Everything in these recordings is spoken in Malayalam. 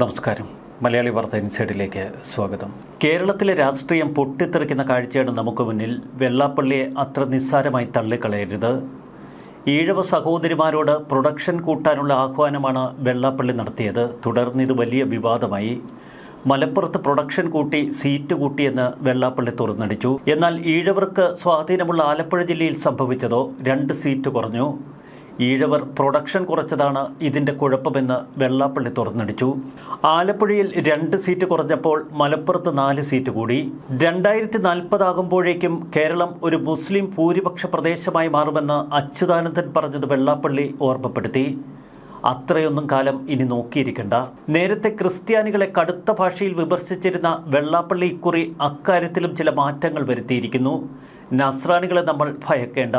നമസ്കാരം. മലയാളി വാർത്ത ഇൻസൈഡിലേക്ക് സ്വാഗതം. കേരളത്തിലെ രാഷ്ട്രീയം പൊട്ടിത്തെറിക്കുന്ന കാഴ്ചയാണ് നമുക്ക് മുന്നിൽ. വെള്ളാപ്പള്ളിയെ അത്ര നിസ്സാരമായി തള്ളിക്കളയരുത്. ഈഴവ സഹോദരിമാരോട് പ്രൊഡക്ഷൻ കൂട്ടാനുള്ള ആഹ്വാനമാണ് വെള്ളാപ്പള്ളി നടത്തിയത്. തുടർന്ന് ഇത് വലിയ വിവാദമായി. മലപ്പുറത്ത് പ്രൊഡക്ഷൻ കൂട്ടി സീറ്റ് കൂട്ടിയെന്ന് വെള്ളാപ്പള്ളി തുറന്നടിച്ചു. എന്നാൽ ഈഴവർക്ക് സ്വാധീനമുള്ള ആലപ്പുഴ ജില്ലയിൽ സംഭവിച്ചതോ? രണ്ട് സീറ്റ് കുറഞ്ഞു. ഈഴവർ പ്രൊഡക്ഷൻ കുറച്ചതാണ് ഇതിന്റെ കുഴപ്പമെന്ന് വെള്ളാപ്പള്ളി തുറന്നടിച്ചു. ആലപ്പുഴയിൽ രണ്ട് സീറ്റ് കുറഞ്ഞപ്പോൾ മലപ്പുറത്ത് നാല് സീറ്റ് കൂടി. രണ്ടായിരത്തി നാൽപ്പതാകുമ്പോഴേക്കും കേരളം ഒരു മുസ്ലിം ഭൂരിപക്ഷ പ്രദേശമായി മാറുമെന്ന് അച്യുതാനന്ദൻ പറഞ്ഞത് വെള്ളാപ്പള്ളി ഓർമ്മപ്പെടുത്തി. അത്രയൊന്നും കാലം ഇനി നോക്കിയിരിക്കണ്ട. നേരത്തെ ക്രിസ്ത്യാനികളെ കടുത്ത ഭാഷയിൽ വിമർശിച്ചിരുന്ന വെള്ളാപ്പള്ളി ഇക്കുറി അക്കാര്യത്തിലും ചില മാറ്റങ്ങൾ വരുത്തിയിരിക്കുന്നു. നസ്രാണികളെ നമ്മൾ ഭയക്കേണ്ട.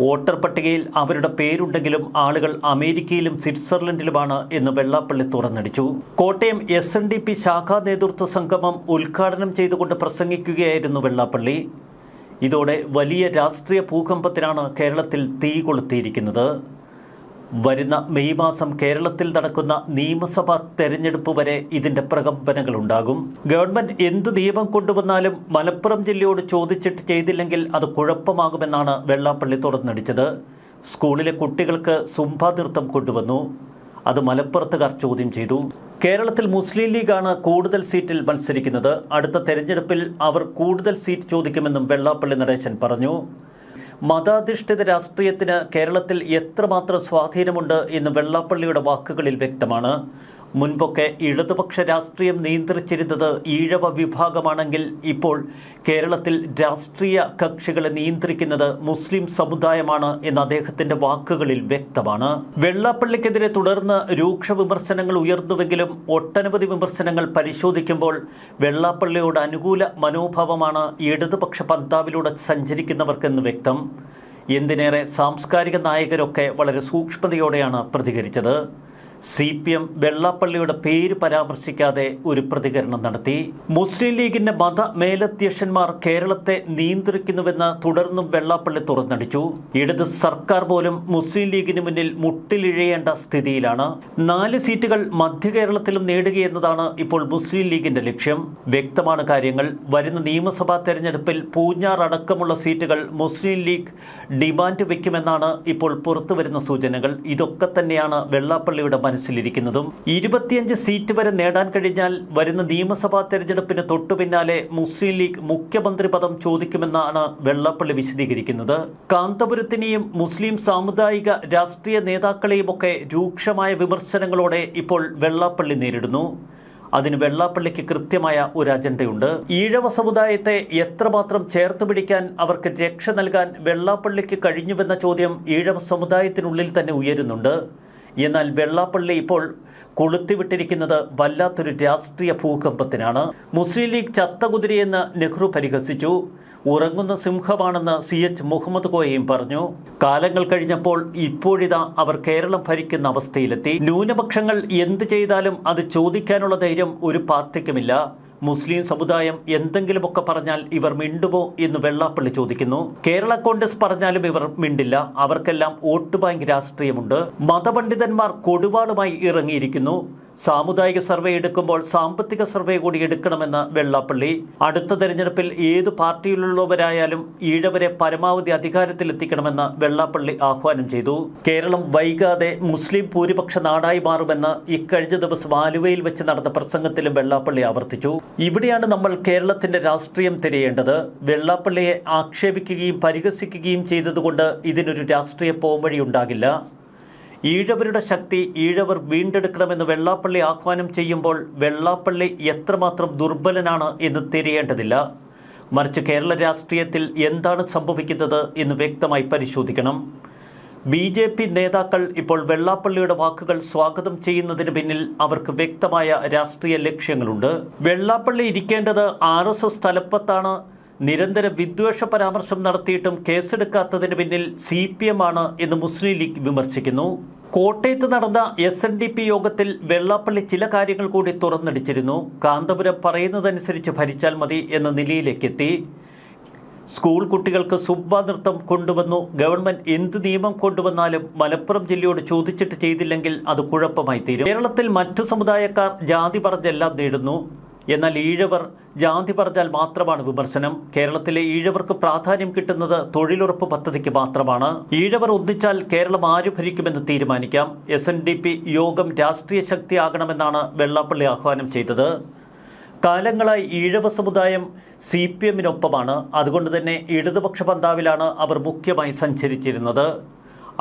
വോട്ടർ പട്ടികയിൽ അവരുടെ പേരുണ്ടെങ്കിലും ആളുകൾ അമേരിക്കയിലും സ്വിറ്റ്സർലൻഡിലുമാണ് എന്ന് Vellappally തുറന്നടിച്ചു. Kottayam S N D P ശാഖാ നേതൃത്വ സംഗമം ഉദ്ഘാടനം ചെയ്തുകൊണ്ട് പ്രസംഗിക്കുകയായിരുന്നു വെള്ളാപ്പള്ളി. ഇതോടെ വലിയ രാഷ്ട്രീയ ഭൂകമ്പത്തിനാണ് കേരളത്തിൽ തീ കൊളുത്തിയിരിക്കുന്നത്. വരുന്ന മെയ് മാസം കേരളത്തിൽ നടക്കുന്ന നിയമസഭാ തെരഞ്ഞെടുപ്പ് വരെ ഇതിന്റെ പ്രകമ്പനങ്ങളുണ്ടാകും. ഗവൺമെന്റ് എന്ത് നിയമം കൊണ്ടുവന്നാലും മലപ്പുറം ജില്ലയോട് ചോദിച്ചിട്ട് ചെയ്തില്ലെങ്കിൽ അത് കുഴപ്പമാകുമെന്നാണ് വെള്ളാപ്പള്ളി തുറന്നടിച്ചത്. സ്കൂളിലെ കുട്ടികൾക്ക് സുംഭ നൃത്തം കൊണ്ടുവന്നു. അത് മലപ്പുറത്തുകാർ ചോദ്യം ചെയ്തു. കേരളത്തിൽ മുസ്ലിം ലീഗാണ് കൂടുതൽ സീറ്റിൽ മത്സരിക്കുന്നത്. അടുത്ത തെരഞ്ഞെടുപ്പിൽ അവർ കൂടുതൽ സീറ്റ് ചോദിക്കുമെന്നും വെള്ളാപ്പള്ളി നടേശൻ പറഞ്ഞു. മതാധിഷ്ഠിത രാഷ്ട്രീയത്തിന് കേരളത്തിൽ എത്രമാത്രം സ്വാധീനമുണ്ട് എന്ന് വെള്ളാപ്പള്ളിയുടെ വാക്കുകളിൽ വ്യക്തമാണ്. മുൻപൊക്കെ ഇടതുപക്ഷ രാഷ്ട്രീയം നിയന്ത്രിച്ചിരുന്നത് ഈഴവ വിഭാഗമാണെങ്കിൽ ഇപ്പോൾ കേരളത്തിൽ രാഷ്ട്രീയ കക്ഷികളെ നിയന്ത്രിക്കുന്നത് മുസ്ലിം സമുദായമാണ് എന്ന് അദ്ദേഹത്തിന്റെ വാക്കുകളിൽ വ്യക്തമാണ്. വെള്ളാപ്പള്ളിക്കെതിരെ തുടർന്ന് രൂക്ഷ വിമർശനങ്ങൾ ഉയർന്നുവെങ്കിലും ഒട്ടനവധി വിമർശനങ്ങൾ പരിശോധിക്കുമ്പോൾ വെള്ളാപ്പള്ളിയോട് അനുകൂല മനോഭാവമാണ് ഇടതുപക്ഷ പന്താവിലൂടെ സഞ്ചരിക്കുന്നവർക്കെന്ന് വ്യക്തം. എന്തിനേറെ സാംസ്കാരിക നായകരൊക്കെ വളരെ സൂക്ഷ്മതയോടെയാണ് പ്രതികരിച്ചത്. സി പി എം വെള്ളാപ്പള്ളിയുടെ പേര് പരാമർശിക്കാതെ ഒരു പ്രതികരണം നടത്തി. മുസ്ലിം ലീഗിന്റെ മത മേലധ്യക്ഷന്മാർ കേരളത്തെ നിയന്ത്രിക്കുന്നുവെന്ന് തുടർന്നും വെള്ളാപ്പള്ളി തുറന്നടിച്ചു. ഇടത് സർക്കാർ പോലും മുസ്ലിം ലീഗിന് മുന്നിൽ മുട്ടിലിഴയേണ്ട സ്ഥിതിയിലാണ്. നാല് സീറ്റുകൾ മധ്യ കേരളത്തിലും നേടുകയെന്നതാണ് ഇപ്പോൾ മുസ്ലിം ലീഗിന്റെ ലക്ഷ്യം. വ്യക്തമാണ് കാര്യങ്ങൾ. വരുന്ന നിയമസഭാ തെരഞ്ഞെടുപ്പിൽ പൂഞ്ഞാർ അടക്കമുള്ള സീറ്റുകൾ മുസ്ലിം ലീഗ് ഡിമാൻഡ് വയ്ക്കുമെന്നാണ് ഇപ്പോൾ പുറത്തുവരുന്ന സൂചനകൾ. ഇതൊക്കെ തന്നെയാണ് വെള്ളാപ്പള്ളിയുടെ മനസ്സിലിരിക്കുന്നതും ഇരുപത്തിയഞ്ച് സീറ്റ് വരെ നേടാൻ കഴിഞ്ഞാൽ വരുന്ന നിയമസഭാ തെരഞ്ഞെടുപ്പിന് തൊട്ടു പിന്നാലെ മുസ്ലിം ലീഗ് മുഖ്യമന്ത്രി പദം ചോദിക്കുമെന്നാണ് വെള്ളാപ്പള്ളി വിശദീകരിക്കുന്നത്. കാന്തപുരത്തിനെയും മുസ്ലിം സാമുദായിക രാഷ്ട്രീയ നേതാക്കളെയും ഒക്കെ രൂക്ഷമായ വിമർശനങ്ങളോടെ ഇപ്പോൾ വെള്ളാപ്പള്ളി നേരിടുന്നു. അതിന് വെള്ളാപ്പള്ളിക്ക് കൃത്യമായ ഒരു അജണ്ടയുണ്ട്. ഈഴവ സമുദായത്തെ എത്രമാത്രം ചേർത്ത് പിടിക്കാൻ അവർക്ക് രക്ഷ നൽകാൻ വെള്ളാപ്പള്ളിക്ക് കഴിഞ്ഞുവെന്ന ചോദ്യം ഈഴവ സമുദായത്തിനുള്ളിൽ തന്നെ ഉയരുന്നുണ്ട്. എന്നാൽ വെള്ളാപ്പള്ളി ഇപ്പോൾ കൊളുത്തിവിട്ടിരിക്കുന്നത് വല്ലാത്തൊരു രാഷ്ട്രീയ ഭൂകമ്പത്തിനാണ്. മുസ്ലിം ലീഗ് ചത്തകുതിരയെന്ന് നെഹ്റു പരിഹസിച്ചു. ഉറങ്ങുന്ന സിംഹമാണെന്ന് സി എച്ച് മുഹമ്മദ് കോയയും പറഞ്ഞു. കാലങ്ങൾ കഴിഞ്ഞപ്പോൾ ഇപ്പോഴിതാ അവർ കേരളം ഭരിക്കുന്ന അവസ്ഥയിലെത്തി. ന്യൂനപക്ഷങ്ങൾ എന്ത് ചെയ്താലും അത് ചോദിക്കാനുള്ള ധൈര്യം ഒരു പാർട്ടിക്കുമില്ല. മുസ്ലിം സമുദായം എന്തെങ്കിലുമൊക്കെ പറഞ്ഞാൽ ഇവർ മിണ്ടുമോ എന്ന് വെള്ളാപ്പള്ളി ചോദിക്കുന്നു. കേരള കോൺഗ്രസ് പറഞ്ഞാലും ഇവർ മിണ്ടില്ല. അവർക്കെല്ലാം വോട്ട് ബാങ്ക് രാഷ്ട്രീയമുണ്ട്. മതപണ്ഡിതന്മാർ കൊടുവാളുമായി ഇറങ്ങിയിരിക്കുന്നു. സാമുദായിക സർവേ എടുക്കുമ്പോൾ സാമ്പത്തിക സർവേ കൂടി എടുക്കണമെന്ന് വെള്ളാപ്പള്ളി. അടുത്ത തെരഞ്ഞെടുപ്പിൽ ഏത് പാർട്ടിയിലുള്ളവരായാലും ഈഴവരെ പരമാവധി അധികാരത്തിലെത്തിക്കണമെന്ന് വെള്ളാപ്പള്ളി ആഹ്വാനം ചെയ്തു. കേരളം വൈകാതെ മുസ്ലിം ഭൂരിപക്ഷ നാടായി മാറുമെന്ന് ഇക്കഴിഞ്ഞ ദിവസം ആലുവയിൽ വെച്ച് നടന്ന പ്രസംഗത്തിലും വെള്ളാപ്പള്ളി ആവർത്തിച്ചു. ഇവിടെയാണ് നമ്മൾ കേരളത്തിന്റെ രാഷ്ട്രീയം തിരയേണ്ടത്. വെള്ളാപ്പള്ളിയെ ആക്ഷേപിക്കുകയും പരിഹസിക്കുകയും ചെയ്തതുകൊണ്ട് ഇതിനൊരു രാഷ്ട്രീയ പോംവഴി ഉണ്ടാകില്ല ഈഴവരുടെ ശക്തി ഈഴവർ വീണ്ടെടുക്കണമെന്ന് വെള്ളാപ്പള്ളി ആഹ്വാനം ചെയ്യുമ്പോൾ വെള്ളാപ്പള്ളി എത്രമാത്രം ദുർബലനാണ് എന്ന് തിരിയേണ്ടതില്ല. മറിച്ച് കേരള രാഷ്ട്രീയത്തിൽ എന്താണ് സംഭവിക്കുന്നത് എന്ന് വ്യക്തമായി പരിശോധിക്കണം. ബി ജെ പി നേതാക്കൾ ഇപ്പോൾ വെള്ളാപ്പള്ളിയുടെ വാക്കുകൾ സ്വാഗതം ചെയ്യുന്നതിന് പിന്നിൽ അവർക്ക് വ്യക്തമായ രാഷ്ട്രീയ ലക്ഷ്യങ്ങളുണ്ട്. വെള്ളാപ്പള്ളി ഇരിക്കേണ്ടത് ആർ എസ് എസ് തലപ്പത്താണ്. നിരന്തര വിദ്വേഷ പരാമർശം നടത്തിയിട്ടും കേസെടുക്കാത്തതിന് പിന്നിൽ സി പി എം ആണ് എന്ന് മുസ്ലിം ലീഗ് വിമർശിക്കുന്നു. കോട്ടയത്ത് നടന്ന എസ് എൻ ഡി പി യോഗത്തിൽ വെള്ളാപ്പള്ളി ചില കാര്യങ്ങൾ കൂടി തുറന്നടിച്ചിരുന്നു. കാന്തപുരം പറയുന്നതനുസരിച്ച് ഭരിച്ചാൽ മതി എന്ന നിലയിലേക്കെത്തി. സ്കൂൾ കുട്ടികൾക്ക് സുബ്ബാ നൃത്തം കൊണ്ടുവന്നു. ഗവൺമെന്റ് എന്ത് നിയമം കൊണ്ടുവന്നാലും മലപ്പുറം ജില്ലയോട് ചോദിച്ചിട്ട് ചെയ്തില്ലെങ്കിൽ അത് കുഴപ്പമായി തീരും കേരളത്തിൽ മറ്റു സമുദായക്കാർ ജാതി പറഞ്ഞെല്ലാം നേടുന്നു. എന്നാൽ ഈഴവർ ജാതി പറഞ്ഞാൽ മാത്രമാണ് വിമർശനം. കേരളത്തിലെ ഈഴവർക്ക് പ്രാധാന്യം കിട്ടുന്നത് തൊഴിലുറപ്പ് പദ്ധതിക്ക് മാത്രമാണ്. ഈഴവർ ഒന്നിച്ചാൽ കേരളം ആര് ഭരിക്കുമെന്ന് തീരുമാനിക്കാം. എസ് എൻ ഡി പി യോഗം രാഷ്ട്രീയ ശക്തിയാകണമെന്നാണ് വെള്ളാപ്പള്ളി ആഹ്വാനം ചെയ്തത്. കാലങ്ങളായി ഈഴവ സമുദായം സി പി എമ്മിനൊപ്പമാണ്. അതുകൊണ്ട് തന്നെ ഇടതുപക്ഷ പന്താവിലാണ് അവർ മുഖ്യമായി സഞ്ചരിച്ചിരുന്നത്.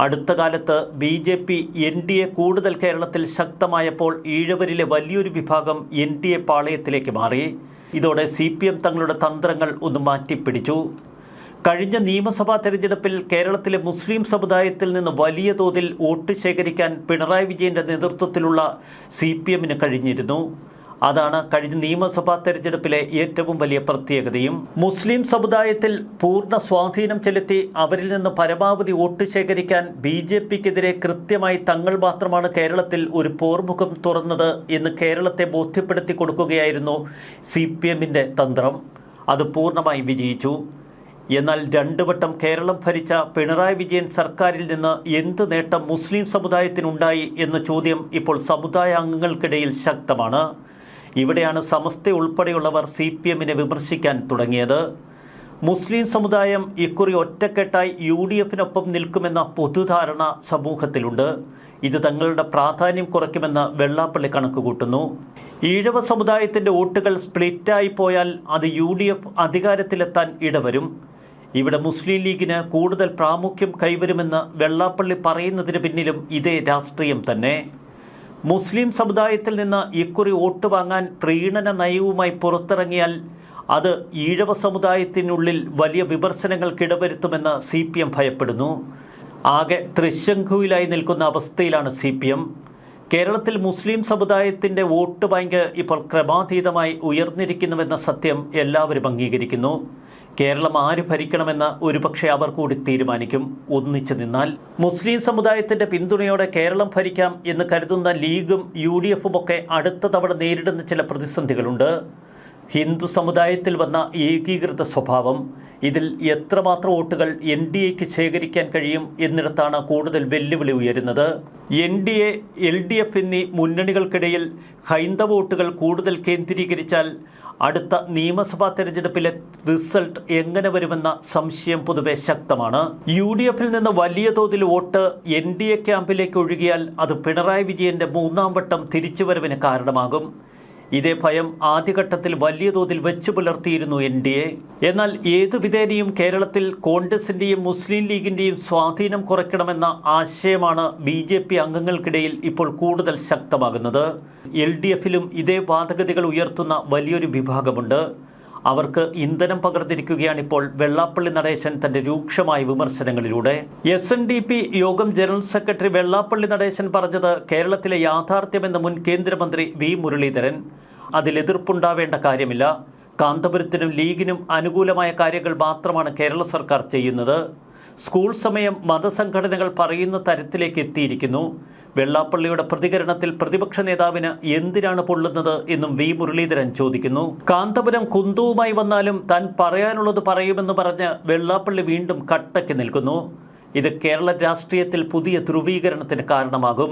അടുത്ത കാലത്ത് B J P N D A കൂടുതൽ കേരളത്തിൽ ശക്തമായപ്പോൾ ഈഴവരിലെ വലിയൊരു വിഭാഗം എൻ ഡി എ പാളയത്തിലേക്ക് മാറി. ഇതോടെ സി പി എം തങ്ങളുടെ തന്ത്രങ്ങൾ ഒന്ന് മാറ്റിപ്പിടിച്ചു. കഴിഞ്ഞ നിയമസഭാ തെരഞ്ഞെടുപ്പിൽ കേരളത്തിലെ മുസ്ലിം സമുദായത്തിൽ നിന്ന് വലിയ തോതിൽ വോട്ട് ശേഖരിക്കാൻ പിണറായി വിജയന്റെ നേതൃത്വത്തിലുള്ള സി പി എമ്മിന് കഴിഞ്ഞിരുന്നു. അതാണ് കഴിഞ്ഞ നിയമസഭാ തെരഞ്ഞെടുപ്പിലെ ഏറ്റവും വലിയ പ്രത്യേകതയും. മുസ്ലിം സമുദായത്തിൽ പൂർണ സ്വാധീനം ചെലുത്തി അവരിൽ നിന്ന് പരമാവധി വോട്ട് ശേഖരിക്കാൻ ബി ജെ പിക്കെതിരെ കൃത്യമായി തങ്ങൾ മാത്രമാണ് കേരളത്തിൽ ഒരു പോർമുഖം തുറന്നത് എന്ന് കേരളത്തെ ബോധ്യപ്പെടുത്തി കൊടുക്കുകയായിരുന്നു സി പി എമ്മിന്റെ തന്ത്രം. അത് പൂർണമായി വിജയിച്ചു. എന്നാൽ രണ്ടു വട്ടം കേരളം ഭരിച്ച പിണറായി വിജയൻ സർക്കാരിൽ നിന്ന് എന്ത് നേട്ടം മുസ്ലിം സമുദായത്തിനുണ്ടായി എന്ന ചോദ്യം ഇപ്പോൾ സമുദായ അംഗങ്ങൾക്കിടയിൽ ശക്തമാണ്. ഇവിടെയാണ് സമസ്ത ഉൾപ്പെടെയുള്ളവർ സി പി എമ്മിനെ വിമർശിക്കാൻ തുടങ്ങിയത്. മുസ്ലിം സമുദായം ഇക്കുറി ഒറ്റക്കെട്ടായി യു ഡി എഫിനൊപ്പം നിൽക്കുമെന്ന പൊതുധാരണ സമൂഹത്തിലുണ്ട്. ഇത് തങ്ങളുടെ പ്രാധാന്യം കുറയ്ക്കുമെന്ന് വെള്ളാപ്പള്ളി കണക്കുകൂട്ടുന്നു ഈഴവ സമുദായത്തിന്റെ വോട്ടുകൾ സ്പ്ലിറ്റായി പോയാൽ അത് യു ഡി എഫ് അധികാരത്തിലെത്താൻ ഇടവരും. ഇവിടെ മുസ്ലിം ലീഗിന് കൂടുതൽ പ്രാമുഖ്യം കൈവരുമെന്ന് വെള്ളാപ്പള്ളി പറയുന്നതിന് പിന്നിലും ഇതേ രാഷ്ട്രീയം തന്നെ. മുസ്ലിം സമുദായത്തിൽ നിന്ന് ഇക്കുറി വോട്ട് വാങ്ങാൻ പ്രീണന നയവുമായി പുറത്തിറങ്ങിയാൽ അത് ഈഴവ സമുദായത്തിനുള്ളിൽ വലിയ വിമർശനങ്ങൾക്കിടവരുത്തുമെന്ന് സി പി എം ഭയപ്പെടുന്നു. ആകെ തൃശങ്കുവിലായി നിൽക്കുന്ന അവസ്ഥയിലാണ് സി പി എം കേരളത്തിൽ മുസ്ലിം സമുദായത്തിന്റെ വോട്ട് ബാങ്ക് ഇപ്പോൾ ക്രമാതീതമായി ഉയർന്നിരിക്കുന്നുവെന്ന സത്യം എല്ലാവരും അംഗീകരിക്കുന്നു. കേരളം ആര് ഭരിക്കണമെന്ന് ഒരുപക്ഷെ അവർ കൂടി തീരുമാനിക്കും. ഒന്നിച്ചു നിന്നാൽ മുസ്ലിം സമുദായത്തിന്റെ പിന്തുണയോടെ കേരളം ഭരിക്കാം എന്ന് കരുതുന്ന ലീഗും യു ഡി എഫും ഒക്കെ അടുത്ത തവണ നേരിടുന്ന ചില പ്രതിസന്ധികളുണ്ട്. ഹിന്ദു സമുദായത്തിൽ വന്ന ഏകീകൃത സ്വഭാവം ഇതിൽ എത്രമാത്രം വോട്ടുകൾ എൻ ഡി എക്ക് ശേഖരിക്കാൻ കഴിയും എന്നിടത്താണ് കൂടുതൽ വെല്ലുവിളി ഉയരുന്നത്. N D A L D F എന്നീ മുന്നണികൾക്കിടയിൽ ഹൈന്ദവ വോട്ടുകൾ കൂടുതൽ കേന്ദ്രീകരിച്ചാൽ അടുത്ത നിയമസഭാ തെരഞ്ഞെടുപ്പിലെ റിസൾട്ട് എങ്ങനെ വരുമെന്ന സംശയം പൊതുവെ ശക്തമാണ്. യു ഡി എഫിൽ നിന്ന് വലിയ തോതിൽ വോട്ട് എൻ ഡി എ ക്യാമ്പിലേക്ക് ഒഴുകിയാൽ അത് പിണറായി വിജയന്റെ മൂന്നാം വട്ടം തിരിച്ചുവരവിന് കാരണമാകും. ഇതേ ഭയം ആദ്യഘട്ടത്തിൽ വലിയ തോതിൽ വെച്ചു പുലർത്തിയിരുന്നു എൻ ഡി എ. എന്നാൽ ഏതു വിധേനയും കേരളത്തിൽ കോൺഗ്രസിന്റെയും മുസ്ലിം ലീഗിന്റെയും സ്വാധീനം കുറയ്ക്കണമെന്ന ആശയമാണ് ബി ജെ പി അംഗങ്ങൾക്കിടയിൽ ഇപ്പോൾ കൂടുതൽ ശക്തമാകുന്നത്. എൽ ഡി എഫിലും ഇതേ വാദഗതികൾ ഉയർത്തുന്ന വലിയൊരു വിഭാഗമുണ്ട്. അവർക്ക് ഇന്ധനം പകർന്നിരിക്കുകയാണ് ഇപ്പോൾ വെള്ളാപ്പള്ളി നടേശൻ തന്റെ രൂക്ഷമായ വിമർശനങ്ങളിലൂടെ. S N D P Yogam general secretary Vellappally Natesan പറഞ്ഞത് കേരളത്തിലെ യാഥാർത്ഥ്യമെന്ന മുൻ കേന്ദ്രമന്ത്രി വി മുരളീധരൻ. അതിൽ എതിർപ്പുണ്ടാവേണ്ട കാര്യമില്ല. കാന്തപുരത്തിനും ലീഗിനും അനുകൂലമായ കാര്യങ്ങൾ മാത്രമാണ് കേരള സർക്കാർ ചെയ്യുന്നത്. സ്കൂൾ സമയം മതസംഘടനകൾ പറയുന്ന തരത്തിലേക്ക് എത്തിയിരിക്കുന്നു. വെള്ളാപ്പള്ളിയുടെ പ്രതികരണത്തിൽ പ്രതിപക്ഷ നേതാവിന് എന്തിനാണ് പൊള്ളുന്നത് എന്നും വി മുരളീധരൻ ചോദിക്കുന്നു. കാന്തപുരം കുന്തവുമായി വന്നാലും താൻ പറയാനുള്ളത് പറയുമെന്ന് പറഞ്ഞ് വെള്ളാപ്പള്ളി വീണ്ടും കട്ടയ്ക്ക് നിൽക്കുന്നു. ഇത് കേരള രാഷ്ട്രീയത്തിൽ പുതിയ ധ്രുവീകരണത്തിന് കാരണമാകും.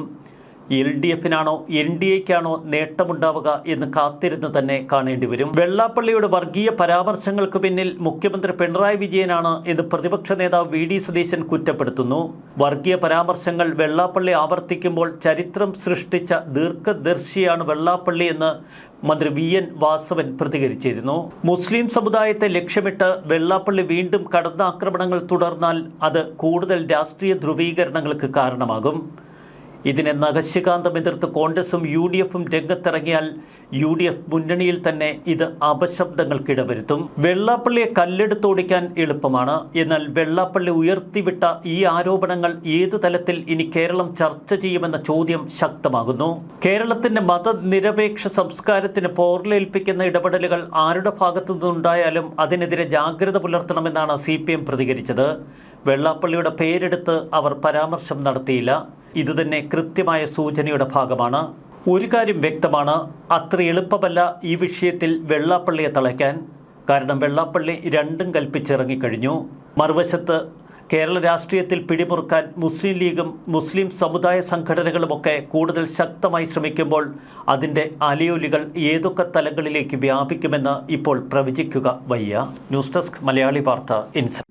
എൽ ഡി എഫിനാണോ എൻ ഡി എക്കാണോ നേട്ടമുണ്ടാവുക എന്ന് കാത്തിരുന്ന് തന്നെ കാണേണ്ടി വരും. വെള്ളാപ്പള്ളിയുടെ വർഗീയ പരാമർശങ്ങൾക്ക് പിന്നിൽ മുഖ്യമന്ത്രി പിണറായി വിജയനാണ് എന്ന് പ്രതിപക്ഷ നേതാവ് വി ഡി സതീശൻ കുറ്റപ്പെടുത്തുന്നു. വർഗീയ പരാമർശങ്ങൾ വെള്ളാപ്പള്ളി ആവർത്തിക്കുമ്പോൾ ചരിത്രം സൃഷ്ടിച്ച ദീർഘദർശിയാണ് വെള്ളാപ്പള്ളി എന്ന് മന്ത്രി വി എൻ വാസവൻ പ്രതികരിച്ചിരുന്നു. മുസ്ലിം സമുദായത്തെ ലക്ഷ്യമിട്ട് വെള്ളാപ്പള്ളി വീണ്ടും കടന്നാക്രമണങ്ങൾ തുടർന്നാൽ അത് കൂടുതൽ രാഷ്ട്രീയ ധ്രുവീകരണങ്ങൾക്ക് കാരണമാകും. ഇതിനെ നഖശികാന്തം എതിർത്ത് കോൺഗ്രസും യു ഡി എഫും രംഗത്തിറങ്ങിയാൽ യു ഡി എഫ് മുന്നണിയിൽ തന്നെ ഇത് അപശബ്ദങ്ങൾക്കിടവരുത്തും വെള്ളാപ്പള്ളിയെ കല്ലെടുത്തോടിക്കാൻ എളുപ്പമാണ്. എന്നാൽ വെള്ളാപ്പള്ളി ഉയർത്തിവിട്ട ഈ ആരോപണങ്ങൾ ഏതു തലത്തിൽ ഇനി കേരളം ചർച്ച ചെയ്യുമെന്ന ചോദ്യം ശക്തമാകുന്നു. കേരളത്തിന്റെ മതനിരപേക്ഷ സംസ്കാരത്തിന് പോർലേൽപ്പിക്കുന്ന ഇടപെടലുകൾ ആരുടെ ഭാഗത്തു നിന്നുണ്ടായാലും അതിനെതിരെ ജാഗ്രത പുലർത്തണമെന്നാണ് സി പ്രതികരിച്ചത്. വെള്ളാപ്പള്ളിയുടെ പേരെടുത്ത് അവർ പരാമർശം നടത്തിയില്ല. ഇതുതന്നെ കൃത്യമായ സൂചനയുടെ ഭാഗമാണ്. ഒരു കാര്യം വ്യക്തമാണ് അത്ര എളുപ്പമല്ല ഈ വിഷയത്തിൽ വെള്ളാപ്പള്ളിയെ തളയ്ക്കാൻ. കാരണം വെള്ളാപ്പള്ളി രണ്ടും കൽപ്പിച്ചിറങ്ങിക്കഴിഞ്ഞു. മറുവശത്ത് കേരള രാഷ്ട്രീയത്തിൽ പിടിമുറുക്കാൻ മുസ്ലിം ലീഗും മുസ്ലിം സമുദായ സംഘടനകളുമൊക്കെ കൂടുതൽ ശക്തമായി ശ്രമിക്കുമ്പോൾ അതിന്റെ അലയൊലികൾ ഏതൊക്കെ തലങ്ങളിലേക്ക് വ്യാപിക്കുമെന്ന് ഇപ്പോൾ പ്രവചിക്കുക വയ്യ. ന്യൂസ് ഡെസ്ക് മലയാളി വാർത്ത ഇൻസൈറ്റ്